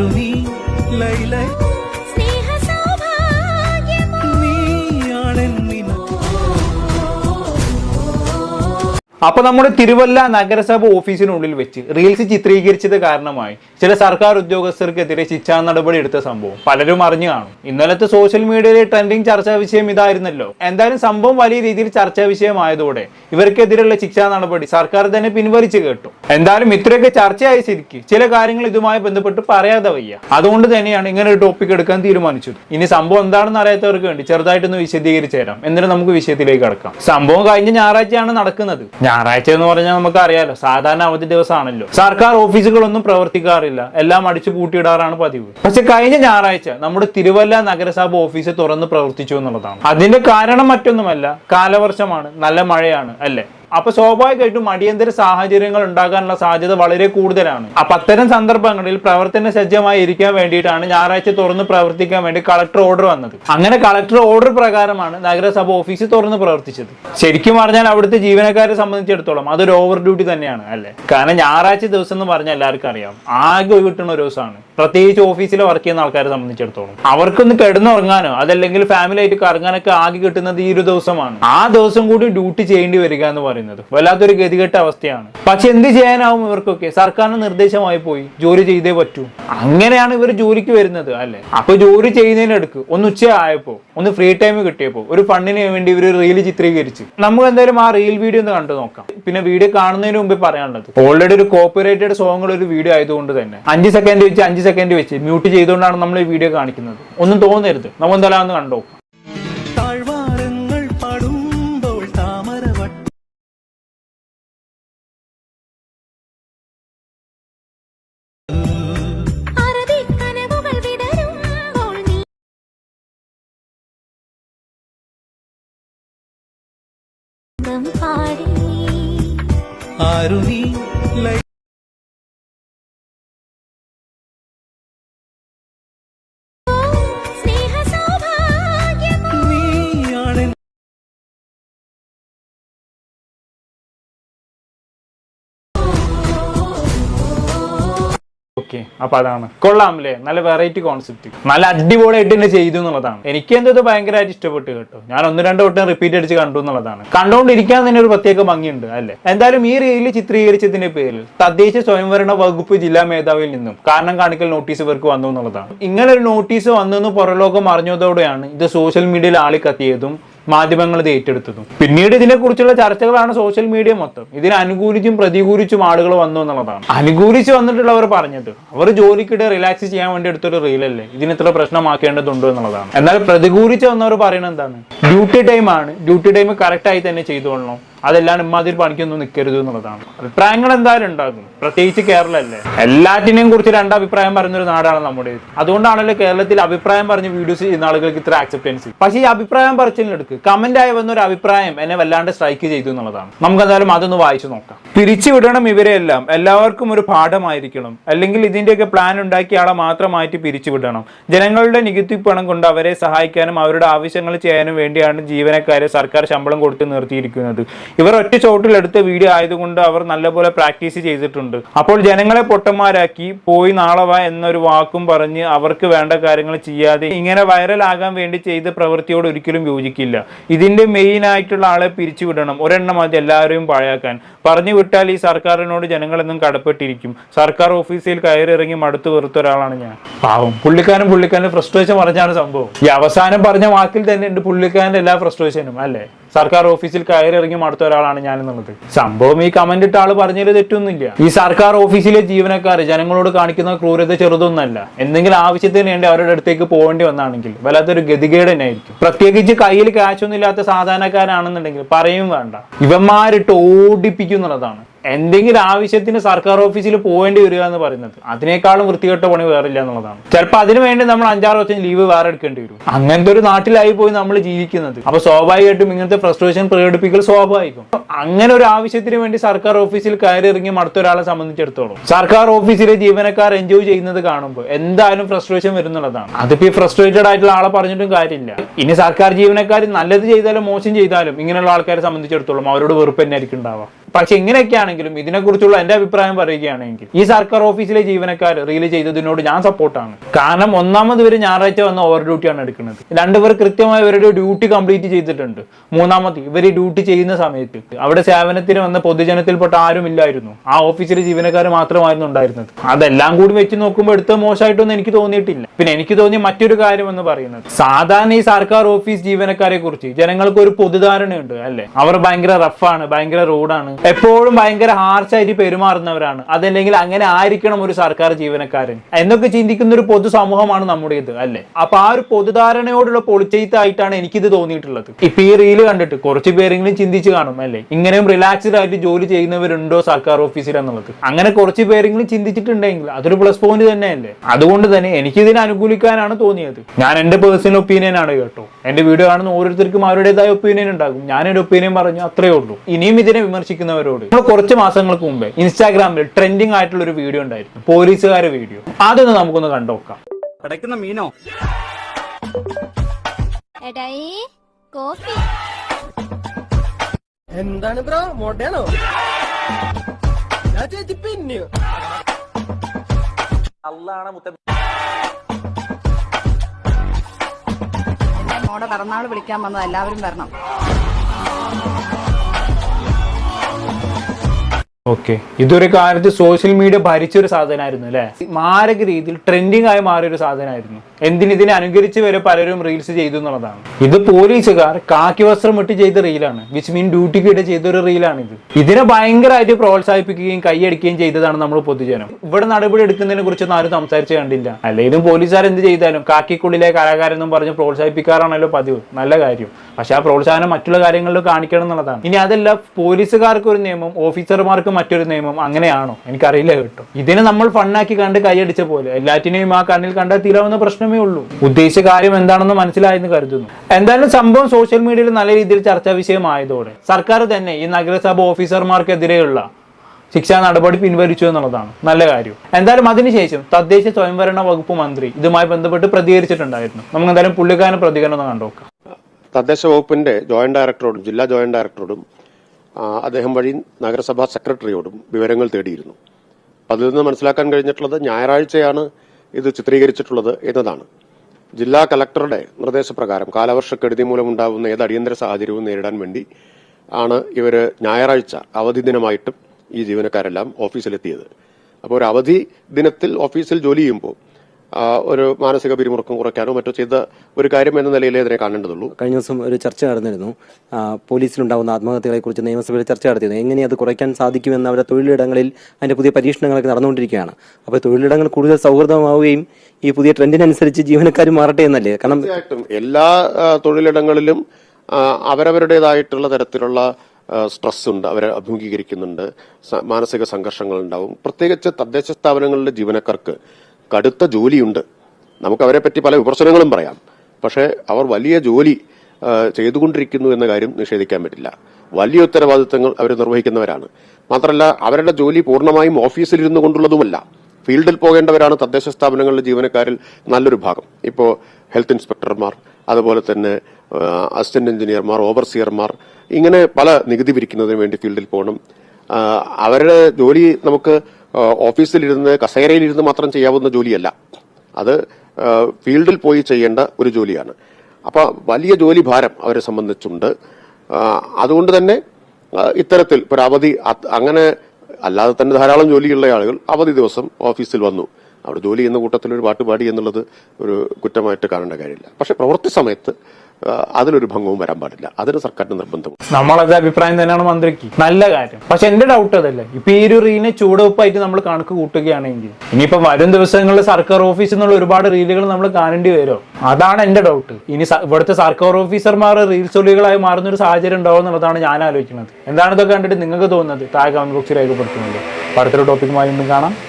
తరుణి లైలై അപ്പൊ നമ്മുടെ തിരുവല്ല നഗരസഭ ഓഫീസിനുള്ളിൽ വെച്ച് റീൽസ് ചിത്രീകരിച്ചത് കാരണമായി ചില സർക്കാർ ഉദ്യോഗസ്ഥർക്കെതിരെ ശിക്ഷാ നടപടി എടുത്ത സംഭവം പലരും അറിഞ്ഞു കാണും. ഇന്നലത്തെ സോഷ്യൽ മീഡിയയിലെ ട്രെൻഡിങ് ചർച്ചാ വിഷയം ഇതായിരുന്നല്ലോ. എന്തായാലും സംഭവം വലിയ രീതിയിൽ ചർച്ചാ വിഷയമായതോടെ ഇവർക്കെതിരെയുള്ള ശിക്ഷാ നടപടി സർക്കാർ തന്നെ പിൻവലിച്ചു കേട്ടു. എന്തായാലും ഇത്രയൊക്കെ ചർച്ചയായ സ്ഥിതിക്ക് ചില കാര്യങ്ങൾ ഇതുമായി ബന്ധപ്പെട്ട് പറയാതെ വയ്യ. അതുകൊണ്ട് തന്നെയാണ് ഇങ്ങനെ ഒരു ടോപ്പിക് എടുക്കാൻ തീരുമാനിച്ചത്. ഇനി സംഭവം എന്താണെന്ന് അറിയാത്തവർക്ക് വേണ്ടി ചെറുതായിട്ടൊന്ന് വിശദീകരിച്ചു തരാം. എന്നിട്ട് നമുക്ക് വിഷയത്തിലേക്ക് കടക്കാം. സംഭവം കഴിഞ്ഞ ഞായറാഴ്ചയാണ് നടക്കുന്നത്. ഞായറാഴ്ച എന്ന് പറഞ്ഞാൽ നമുക്ക് അറിയാലോ സാധാരണ അവധി ദിവസമാണല്ലോ. സർക്കാർ ഓഫീസുകളൊന്നും പ്രവർത്തിക്കാറില്ല. എല്ലാം അടിച്ചു പൂട്ടിയിടാറാണ് പതിവ്. പക്ഷെ കഴിഞ്ഞ ഞായറാഴ്ച നമ്മുടെ തിരുവല്ല നഗരസഭ ഓഫീസ് തുറന്ന് പ്രവർത്തിച്ചു എന്നുള്ളതാണ്. അതിന്റെ കാരണം മറ്റൊന്നുമല്ല. കാലവർഷമാണ്. നല്ല മഴയാണ്. അല്ലേ? അപ്പൊ സ്വാഭാവികമായിട്ടും അടിയന്തര സാഹചര്യങ്ങൾ ഉണ്ടാകാനുള്ള സാധ്യത വളരെ കൂടുതലാണ്. അപ്പൊ അത്തരം സന്ദർഭങ്ങളിൽ പ്രവർത്തന സജ്ജമായി ഇരിക്കാൻ വേണ്ടിയിട്ടാണ് ഞായറാഴ്ച തുറന്ന് പ്രവർത്തിക്കാൻ വേണ്ടി കളക്ടർ ഓർഡർ വന്നത്. അങ്ങനെ കളക്ടർ ഓർഡർ പ്രകാരമാണ് നഗരസഭ ഓഫീസ് തുറന്ന് പ്രവർത്തിച്ചത്. ശരിക്കും പറഞ്ഞാൽ അവിടുത്തെ ജീവനക്കാരെ സംബന്ധിച്ചിടത്തോളം അതൊരു ഓവർ ഡ്യൂട്ടി തന്നെയാണ് അല്ലേ? കാരണം ഞായറാഴ്ച ദിവസം എന്ന് പറഞ്ഞാൽ എല്ലാവർക്കും അറിയാം. ആകെ കിട്ടുന്ന ഒരു ദിവസമാണ്. പ്രത്യേകിച്ച് ഓഫീസിൽ വർക്ക് ചെയ്യുന്ന ആൾക്കാരെ സംബന്ധിച്ചിടത്തോളം. അവർക്കൊന്ന് കിടന്നുറങ്ങാനോ അതല്ലെങ്കിൽ ഫാമിലി ആയിട്ട് കറങ്ങാനൊക്കെ ആകെ കിട്ടുന്നത് ഈ ഒരു ദിവസമാണ്. ആ ദിവസം കൂടി ഡ്യൂട്ടി ചെയ്യേണ്ടി വരിക എന്ന് പറയുന്നത് വല്ലാത്തൊരു ഗതികെട്ട അവസ്ഥയാണ്. പക്ഷെ എന്ത് ചെയ്യാനാവും ഇവർക്കൊക്കെ? സർക്കാരിന് നിർദ്ദേശമായി പോയി. ജോലി ചെയ്തേ പറ്റൂ. അങ്ങനെയാണ് ഇവർ ജോലിക്ക് വരുന്നത് അല്ലെ? അപ്പൊ ജോലി ചെയ്യുന്നതിനെടുക്ക് ഒന്ന് ഉച്ച ആയപ്പോ ഒന്ന് ഫ്രീ ടൈം കിട്ടിയപ്പോ ഒരു ഫണ്ടിന് വേണ്ടി ഇവർ റീൽ ചിത്രീകരിച്ച്. നമുക്ക് എന്തായാലും ആ റീൽ വീഡിയോ ഒന്ന് കണ്ടു നോക്കാം. പിന്നെ വീഡിയോ കാണുന്നതിന് മുമ്പ് പറയാനുള്ളത്. ഓൾറെഡി ഒരു കോപ്പറേറ്റഡ് സോങ്ങുള്ള ഒരു വീഡിയോ ആയതുകൊണ്ട് തന്നെ. അഞ്ച് സെക്കൻഡ് വെച്ച് അഞ്ച് സെക്കൻഡ് വെച്ച് മ്യൂട്ട് ചെയ്തുകൊണ്ടാണ് നമ്മൾ ഈ വീഡിയോ കാണിക്കുന്നത്. ഒന്നും തോന്നരുത്. നമ്മൾ എന്തായാലും ഒന്ന് കണ്ടു നോക്കാം. ഗം പാടി ഓക്കെ അപ്പൊ അതാണ് കൊള്ളാം അല്ലേ നല്ല വെറൈറ്റി കോൺസെപ്റ്റ് നല്ല അടിപൊളിയായിട്ട് തന്നെ ചെയ്തു എന്നുള്ളതാണ്. എനിക്ക് എന്തത് ഭയങ്കരമായിട്ട് ഇഷ്ടപ്പെട്ടു കേട്ടോ. ഞാൻ ഒന്ന് രണ്ട് വട്ടം റിപ്പീറ്റ് അടിച്ച് കണ്ടു എന്നുള്ളതാണ്. കണ്ടുകൊണ്ടിരിക്കാൻ തന്നെ ഒരു പ്രത്യേക ഭംഗിയുണ്ട് അല്ലേ? എന്തായാലും ഈ റീൽ ചിത്രീകരിച്ചതിന്റെ പേരിൽ തദ്ദേശ സ്വയംഭരണ വകുപ്പ് ജില്ലാ മേധാവിയിൽ നിന്നും കാരണം കാണിക്കൽ നോട്ടീസ് ഇവർക്ക് വന്നു എന്നുള്ളതാണ്. ഇങ്ങനെ ഒരു നോട്ടീസ് വന്നെന്ന് പുറലോകം അറിഞ്ഞതോടെയാണ് ഇത് സോഷ്യൽ മീഡിയയിൽ ആളിക്കത്തിയതും മാധ്യമങ്ങൾ ഇത് ഏറ്റെടുത്തതും. പിന്നീട് ഇതിനെക്കുറിച്ചുള്ള ചർച്ചകളാണ് സോഷ്യൽ മീഡിയ മൊത്തം. ഇതിനെ അനുകൂലിച്ചും പ്രതികൂലിച്ചും ആളുകൾ വന്നു എന്നുള്ളതാണ്. അനുകൂലിച്ച് വന്നിട്ടുള്ളവർ പറഞ്ഞത് അവർ ജോലിക്കിടെ റിലാക്സ് ചെയ്യാൻ വേണ്ടി എടുത്തൊരു റീലല്ലേ ഇതിന് ഇത്ര പ്രശ്നമാക്കേണ്ടതുണ്ടോ എന്നുള്ളതാണ്. എന്നാൽ പ്രതികൂലിച്ച് വന്നവർ പറയുന്നത് എന്താണ്? ഡ്യൂട്ടി ടൈം ആണ്. ഡ്യൂട്ടി ടൈം കറക്റ്റ് ആയി തന്നെ ചെയ്തുകൊള്ളണം. അതെല്ലാം ഇമ്മാതിരി പണിക്കൊന്നും നിൽക്കരുത് എന്നുള്ളതാണ്. അഭിപ്രായങ്ങൾ എന്തായാലും ഉണ്ടാകും. പ്രത്യേകിച്ച് കേരളമല്ലേ എല്ലാറ്റിനെയും കുറിച്ച് രണ്ട് അഭിപ്രായം പറയുന്നൊരു നാടാണ് നമ്മുടെ അതുകൊണ്ടാണല്ലോ കേരളത്തിൽ അഭിപ്രായം പറഞ്ഞ് വീഡിയോസ് ചെയ്യുന്ന ആളുകൾക്ക് ഇത്ര ആക്സെപ്റ്റൻസ് പക്ഷേ ഈ അഭിപ്രായം പറച്ചിലെടുക്ക് കമന്റ് ആയി വന്ന ഒരു അഭിപ്രായം എന്നെ വല്ലാണ്ട് സ്ട്രൈക്ക് ചെയ്തു എന്നുള്ളതാണ്. നമുക്ക് എന്തായാലും അതൊന്ന് വായിച്ചു നോക്കാം. പിരിച്ചുവിടണം ഇവരെയെല്ലാം. എല്ലാവർക്കും ഒരു പാഠമായിരിക്കണം. അല്ലെങ്കിൽ ഇതിന്റെയൊക്കെ പ്ലാൻ ഉണ്ടാക്കിയ ആളെ മാത്രമായിട്ട് പിരിച്ചു വിടണം ജനങ്ങളുടെ നികുതി പണം കൊണ്ട് അവരെ സഹായിക്കാനും അവരുടെ ആവശ്യങ്ങൾ ചെയ്യാനും വേണ്ടിയാണ് ജീവനക്കാരെ സർക്കാർ ശമ്പളം കൊടുത്ത് നിർത്തിയിരിക്കുന്നത്. ഇവർ ഒറ്റ ചോട്ടിലെടുത്ത വീഡിയോ ആയതുകൊണ്ട് അവർ നല്ലപോലെ പ്രാക്ടീസ് ചെയ്തിട്ടുണ്ട്. അപ്പോൾ ജനങ്ങളെ പൊട്ടന്മാരാക്കി പോയി നാളെ വാ എന്നൊരു വാക്കും പറഞ്ഞ് അവർക്ക് വേണ്ട കാര്യങ്ങൾ ചെയ്യാതെ ഇങ്ങനെ വൈറലാകാൻ വേണ്ടി ചെയ്ത പ്രവൃത്തിയോട് ഒരിക്കലും യോജിക്കില്ല. ഇതിന്റെ മെയിൻ ആയിട്ടുള്ള ആളെ പിരിച്ചുവിടണം. ഒരെണ്ണം മതി എല്ലാവരെയും പാഴാക്കാൻ. പറഞ്ഞു വിട്ടാൽ ഈ സർക്കാരിനോട് ജനങ്ങളെന്നും കടപ്പെട്ടിരിക്കും. സർക്കാർ ഓഫീസിൽ കയറിറങ്ങി മടുത്തു വെറുത്ത ഒരാളാണ് ഞാൻ. പാവം. പുള്ളിക്കാരൻ പുള്ളിക്കാരൻ ഫ്രസ്ട്രേഷൻ പറഞ്ഞാണ് സംഭവം. ഈ അവസാനം പറഞ്ഞ വാക്കിൽ തന്നെ ഉണ്ട് പുള്ളിക്കാരന്റെ എല്ലാ ഫ്രസ്ട്രേഷനും അല്ലേ? സർക്കാർ ഓഫീസിൽ കയറി ഇറങ്ങി മടുത്ത ഒരാളാണ് ഞാൻ എന്നുള്ളത് സംഭവം ഈ കമന്റ് ഇട്ട ആൾ പറഞ്ഞതിൽ തെറ്റൊന്നുമില്ല. ഈ സർക്കാർ ഓഫീസിലെ ജീവനക്കാർ ജനങ്ങളോട് കാണിക്കുന്ന ക്രൂരത ചെറുതൊന്നല്ല. എന്തെങ്കിലും ആവശ്യത്തിന് വേണ്ടി അവരുടെ അടുത്തേക്ക് പോകേണ്ടി വന്നാണെങ്കിൽ വല്ലാത്തൊരു ഗതികേട് തന്നെ ആയിരിക്കും പ്രത്യേകിച്ച് കയ്യിൽ ക്യാഷ് ഒന്നും ഇല്ലാത്ത സാധാരണക്കാരാണെന്നുണ്ടെങ്കിൽ പറയും വേണ്ട. ഇവന്മാരിട്ട് ഓടിപ്പിക്കുന്നുള്ളതാണ് എന്തെങ്കിലും ആവശ്യത്തിന് സർക്കാർ ഓഫീസിൽ പോകേണ്ടി വരിക എന്ന് പറയുന്നത് അതിനേക്കാളും വൃത്തികെട്ട പണി വേറില്ല എന്നുള്ളതാണ്. ചിലപ്പോൾ അതിനു വേണ്ടി നമ്മൾ അഞ്ചാറ് വർഷം ലീവ് വേറെ എടുക്കേണ്ടി വരും. അങ്ങനത്തെ ഒരു നാട്ടിലായി പോയി നമ്മൾ ജീവിക്കുന്നത്. അപ്പൊ സ്വാഭാവികമായിട്ടും ഇങ്ങനത്തെ ഫ്രസ്ട്രേഷൻ പ്രകടിപ്പിക്കൽ സ്വാഭാവികം. അങ്ങനെ ഒരു ആവശ്യത്തിന് വേണ്ടി സർക്കാർ ഓഫീസിൽ കയറി ഇറങ്ങി ഒരാളെ സംബന്ധിച്ചിടത്തോളം സർക്കാർ ഓഫീസിലെ ജീവനക്കാർ എൻജോയ് ചെയ്യുന്നത് കാണുമ്പോൾ എന്തായാലും ഫ്രസ്ട്രേഷൻ വരുന്നുള്ളതാണ് അതിപ്പോ ഈ ഫ്രസ്ട്രേറ്റഡ് ആയിട്ടുള്ള ആളെ പറഞ്ഞിട്ടും കാര്യമില്ല. ഇനി സർക്കാർ ജീവനക്കാർ നല്ലത് ചെയ്താലും മോശം ചെയ്താലും ഇങ്ങനെയുള്ള ആൾക്കാരെ സംബന്ധിച്ചിടത്തോളം അവരോട് വെറുപ്പ് തന്നെ ആയിരിക്കും ഉണ്ടാവുക. പക്ഷെ ഇങ്ങനെയൊക്കെയാണെങ്കിലും ഇതിനെക്കുറിച്ചുള്ള എന്റെ അഭിപ്രായം പറയുകയാണെങ്കിൽ ഈ സർക്കാർ ഓഫീസിലെ ജീവനക്കാർ റീൽ ചെയ്തതിനോട് ഞാൻ സപ്പോർട്ടാണ്. കാരണം ഒന്നാമത് ഇവർ ഞായറാഴ്ച വന്ന ഓവർ ഡ്യൂട്ടിയാണ് എടുക്കുന്നത്. രണ്ടുപേർ കൃത്യമായി ഇവരുടെ ഡ്യൂട്ടി കംപ്ലീറ്റ് ചെയ്തിട്ടുണ്ട്. മൂന്നാമത് ഇവർ ഡ്യൂട്ടി ചെയ്യുന്ന സമയത്ത് അവിടെ സേവനത്തിന് വന്ന പൊതുജനത്തിൽപ്പെട്ട ആരും ഇല്ലായിരുന്നു. ആ ഓഫീസിലെ ജീവനക്കാർ മാത്രമായിരുന്നു ഉണ്ടായിരുന്നത്. അതെല്ലാം കൂടി വെച്ച് നോക്കുമ്പോൾ എടുത്ത മോശമായിട്ടൊന്നും എനിക്ക് തോന്നിയിട്ടില്ല. പിന്നെ എനിക്ക് തോന്നിയ മറ്റൊരു കാര്യം എന്ന് പറയുന്നത് സാധാരണ ഈ സർക്കാർ ഓഫീസ് ജീവനക്കാരെ കുറിച്ച് ജനങ്ങൾക്ക് ഒരു പൊതുധാരണയുണ്ട് അല്ലെ? അവർ ഭയങ്കര റഫാണ് ഭയങ്കര റോഡാണ് എപ്പോഴും ഭയങ്കര ഹാർഷായിട്ട് പെരുമാറുന്നവരാണ്. അതല്ലെങ്കിൽ അങ്ങനെ ആയിരിക്കണം ഒരു സർക്കാർ ജീവനക്കാരൻ. എന്നൊക്കെ ചിന്തിക്കുന്ന ഒരു പൊതുസമൂഹമാണ് നമ്മുടേത് അല്ലെ? അപ്പൊ ആ ഒരു പൊതുധാരണയോടുള്ള പൊളിച്ചെയ്ത്തായിട്ടാണ് എനിക്കിത് തോന്നിയിട്ടുള്ളത്. ഇപ്പൊ ഈ റീൽ കണ്ടിട്ട് കുറച്ച് പേരെങ്കിലും ചിന്തിച്ച് കാണും അല്ലെ? ഇങ്ങനെയും റിലാക്സ്ഡ് ആയിട്ട് ജോലി ചെയ്യുന്നവരുണ്ടോ സർക്കാർ ഓഫീസിൽ എന്നുള്ളത്? അങ്ങനെ കുറച്ച് പേരെങ്കിലും ചിന്തിച്ചിട്ടുണ്ടെങ്കിൽ അതൊരു പ്ലസ് പോയിന്റ് തന്നെയല്ലേ? അതുകൊണ്ട് തന്നെ എനിക്കിതിനെ അനുകൂലിക്കാനാണ് തോന്നിയത്. ഞാൻ എന്റെ പേഴ്സണൽ ഒപ്പീനിയൻ ആണ് കേട്ടോ. എന്റെ വീഡിയോ കാണുന്ന ഓരോരുത്തർക്കും അവരുടേതായ ഒപ്പീനിയൻ ഉണ്ടാകും. ഞാൻ എന്റെ ഒപ്പീനിയൻ പറഞ്ഞു അത്രേ ഉള്ളൂ. ഇനിയും ഇതിനെ വിമർശിക്കുന്നവരോട് നമ്മൾ കുറച്ച് മാസങ്ങൾക്ക് മുമ്പേ ഇൻസ്റ്റാഗ്രാമിൽ ട്രെൻഡിങ് ആയിട്ടുള്ള ഒരു വീഡിയോ ഉണ്ടായിരുന്നു. പോലീസുകാരുടെ വീഡിയോ അതൊന്ന് നമുക്കൊന്ന് കണ്ടുനോക്കാം കിടക്കുന്ന മീനോ? കോഫി. എന്താണ് ബ്രോ? മോട്ടയാണോ? ഞാൻ ചേച്ചി പിന്നെയോ മോടെ പിറന്നാൾ വിളിക്കാൻ വന്നത് എല്ലാവരും വരണം. ഓക്കെ. ഇതൊരു കാലത്ത് സോഷ്യൽ മീഡിയ ഭരിച്ചൊരു സാധനമായിരുന്നു അല്ലെ? മാരക രീതിയിൽ ട്രെൻഡിങ് ആയി മാറിയൊരു സാധനമായിരുന്നു എന്തിന് ഇതിനെ അനുകരിച്ച് വരെ പലരും റീൽസ് ചെയ്തു എന്നുള്ളതാണ്. ഇത് പോലീസുകാർ കാക്കി വസ്ത്രം ഇട്ട് ചെയ്ത റീലാണ് വിച്ച് മീൻ ഡ്യൂട്ടിക്ക് ഇട്ട് ചെയ്ത ഒരു റീലാണ് ഇത് ഇതിനെ ഭയങ്കരമായിട്ട് പ്രോത്സാഹിപ്പിക്കുകയും കൈയടിക്കുകയും ചെയ്തതാണ് നമ്മൾ പൊതുജനം. ഇവിടെ നടപടി എടുക്കുന്നതിനെ കുറിച്ചൊന്നും ആരും സംസാരിച്ച് കണ്ടില്ല. അല്ലെങ്കിലും പോലീസുകാർ എന്ത് ചെയ്താലും കാക്കിക്കുള്ളിലെ കലാകാരൻ എന്നും പറഞ്ഞ് പ്രോത്സാഹിപ്പിക്കാറാണല്ലോ പതിവ്. നല്ല കാര്യം. പക്ഷെ ആ പ്രോത്സാഹനം മറ്റുള്ള കാര്യങ്ങളിലും കാണിക്കണം എന്നുള്ളതാണ്. ഇനി അതല്ല പോലീസുകാർക്ക് ഒരു നിയമം ഓഫീസർമാർക്ക് മറ്റൊരു നിയമം അങ്ങനെയാണോ? എനിക്കറിയില്ല കേട്ടോ. ഇതിനെ നമ്മൾ ഫണ്ണാക്കി കണ്ട് കൈയടിച്ച പോലെ. എല്ലാറ്റിനെയും ആ കണ്ണിൽ കണ്ടാൽ തീരാവുന്ന പ്രശ്നമേ ഉള്ളൂ. ഉദ്ദേശിച്ച കാര്യം എന്താണെന്ന് മനസ്സിലായെന്ന് കരുതുന്നു. എന്തായാലും സംഭവം സോഷ്യൽ മീഡിയയിൽ നല്ല രീതിയിൽ ചർച്ചാ വിഷയമായതോടെ സർക്കാർ തന്നെ ഈ നഗരസഭ ഓഫീസർമാർക്കെതിരെയുള്ള ശിക്ഷാ നടപടി പിൻവലിച്ചു എന്നുള്ളതാണ് നല്ല കാര്യം. എന്തായാലും അതിനുശേഷം തദ്ദേശ സ്വയംഭരണ വകുപ്പ് മന്ത്രി ഇതുമായി ബന്ധപ്പെട്ട് പ്രതികരിച്ചിട്ടുണ്ടായിരുന്നു. നമുക്ക് എന്തായാലും പുള്ളിക്കാരൻ പ്രതികരണം ഒന്ന് കണ്ടുനോക്കാം തദ്ദേശ വകുപ്പിന്റെ ജോയിന്റ് ഡയറക്ടറോടും ജില്ലാ ജോയിന്റ് ഡയറക്ടറോടും അദ്ദേഹം വഴി നഗരസഭാ സെക്രട്ടറിയോടും വിവരങ്ങൾ തേടിയിരുന്നു. അതിൽ നിന്ന് മനസ്സിലാക്കാൻ കഴിഞ്ഞിട്ടുള്ളത് ഞായറാഴ്ചയാണ് ഇത് ചിത്രീകരിച്ചിട്ടുള്ളത് എന്നതാണ്. ജില്ലാ കലക്ടറുടെ നിർദ്ദേശപ്രകാരം കാലവർഷക്കെടുതി മൂലമുണ്ടാകുന്ന ഏത് അടിയന്തര സാഹചര്യവും നേരിടാൻ വേണ്ടി ആണ് ഇവർ ഞായറാഴ്ച അവധി ദിനമായിട്ടും ഈ ജീവനക്കാരെല്ലാം ഓഫീസിലെത്തിയത്. അപ്പോൾ ഒരു അവധി ദിനത്തിൽ ഓഫീസിൽ ജോലി ചെയ്യുമ്പോൾ ഒരു മാനസിക പിരിമുറുക്കം കുറയ്ക്കാനോ മറ്റോ ചെയ്ത ഒരു കാര്യം എന്ന നിലയിലേ അതിനെ കാണേണ്ടതുള്ളൂ. കഴിഞ്ഞ ദിവസം ഒരു ചർച്ച നടന്നിരുന്നു. പോലീസിലുണ്ടാവുന്ന ആത്മഹത്യകളെ കുറിച്ച് നിയമസഭയിൽ ചർച്ച നടത്തിയിരുന്നു. എങ്ങനെ അത് കുറയ്ക്കാൻ സാധിക്കുമെന്ന് അവരുടെ തൊഴിലിടങ്ങളിൽ അതിന്റെ പുതിയ പരീക്ഷണങ്ങളൊക്കെ നടന്നുകൊണ്ടിരിക്കുകയാണ്. അപ്പോൾ തൊഴിലിടങ്ങൾ കൂടുതൽ സൗഹൃദമാവുകയും ഈ പുതിയ ട്രെൻഡിനനുസരിച്ച് ജീവനക്കാർ മാറട്ടെ എന്നല്ലേ? കാരണം എല്ലാ തൊഴിലിടങ്ങളിലും അവരവരുടേതായിട്ടുള്ള തരത്തിലുള്ള സ്ട്രെസ് ഉണ്ട്. അവരെ അഭിമുഖീകരിക്കുന്നുണ്ട്. മാനസിക സംഘർഷങ്ങൾ ഉണ്ടാവും പ്രത്യേകിച്ച് തദ്ദേശ സ്ഥാപനങ്ങളിലെ ജീവനക്കാർക്ക് കടുത്ത ജോലിയുണ്ട്. നമുക്ക് അവരെ പറ്റി പല വിമർശനങ്ങളും പറയാം. പക്ഷേ അവർ വലിയ ജോലി ചെയ്തുകൊണ്ടിരിക്കുന്നു എന്ന കാര്യം നിഷേധിക്കാൻ പറ്റില്ല. വലിയ ഉത്തരവാദിത്തങ്ങൾ അവർ നിർവഹിക്കുന്നവരാണ്. മാത്രമല്ല അവരുടെ ജോലി പൂർണമായും ഓഫീസിലിരുന്നു കൊണ്ടുള്ളതുമല്ല. ഫീൽഡിൽ പോകേണ്ടവരാണ് തദ്ദേശ സ്ഥാപനങ്ങളിലെ ജീവനക്കാരിൽ നല്ലൊരു ഭാഗം. ഇപ്പോൾ ഹെൽത്ത് ഇൻസ്പെക്ടർമാർ അതുപോലെ തന്നെ അസിസ്റ്റന്റ് എഞ്ചിനീയർമാർ ഓവർസിയർമാർ ഇങ്ങനെ പല നികുതി പിരിക്കുന്നതിന് വേണ്ടി ഫീൽഡിൽ പോകണം. അവരുടെ ജോലി നമുക്ക് ഓഫീസിലിരുന്ന് കസേരയിലിരുന്ന് മാത്രം ചെയ്യാവുന്ന ജോലിയല്ല. അത് ഫീൽഡിൽ പോയി ചെയ്യേണ്ട ഒരു ജോലിയാണ്. അപ്പോൾ വലിയ ജോലി ഭാരം അവരെ സംബന്ധിച്ചുണ്ട്. അതുകൊണ്ട് തന്നെ ഇത്തരത്തിൽ ഒരു അവധി അങ്ങനെ അല്ലാതെ തന്നെ ധാരാളം ജോലിയുള്ള ആളുകൾ അവധി ദിവസം ഓഫീസിൽ വന്നു. അവിടെ ജോലി ചെയ്യുന്ന കൂട്ടത്തിൽ ഒരു പാട്ട് പാടി എന്നുള്ളത് ഒരു കുറ്റമായിട്ട് കാണേണ്ട കാര്യമില്ല. പക്ഷെ പ്രവൃത്തി സമയത്ത് അതിലൊരു ഭംഗവും വരാൻ പാടില്ല. അതിന് സർക്കാരിന്റെ നിർബന്ധം. നമ്മളത് അഭിപ്രായം തന്നെയാണ് മന്ത്രിക്ക്. നല്ല കാര്യം. പക്ഷെ എന്റെ ഡൗട്ട് അതല്ല? ഇപ്പൊ ഈ ഒരു റീലിനെ ചൂടുവെപ്പായിട്ട് നമ്മൾ കണക്ക് കൂട്ടുകയാണെങ്കിൽ ഇനിയിപ്പോ വരും ദിവസങ്ങളിൽ സർക്കാർ ഓഫീസിൽ നിന്നുള്ള ഒരുപാട് റീലുകൾ നമ്മൾ കാണേണ്ടി വരുമോ? അതാണ് എന്റെ ഡൗട്ട് ഇനി ഇവിടുത്തെ സർക്കാർ ഓഫീസർമാർ റീൽസ് ഒളികളായി മാറുന്ന ഒരു സാഹചര്യം ഉണ്ടാവും എന്നുള്ളതാണ് ഞാൻ ആലോചിക്കുന്നത്. എന്താണ് ഇതൊക്കെ കണ്ടിട്ട് നിങ്ങൾക്ക് തോന്നുന്നത്? താഴെ കമന്റ് ബോക്സിൽ രേഖപ്പെടുത്തുന്നുണ്ട്. അടുത്തൊരു ടോപ്പിക്കുമായി വീണ്ടും കാണാം.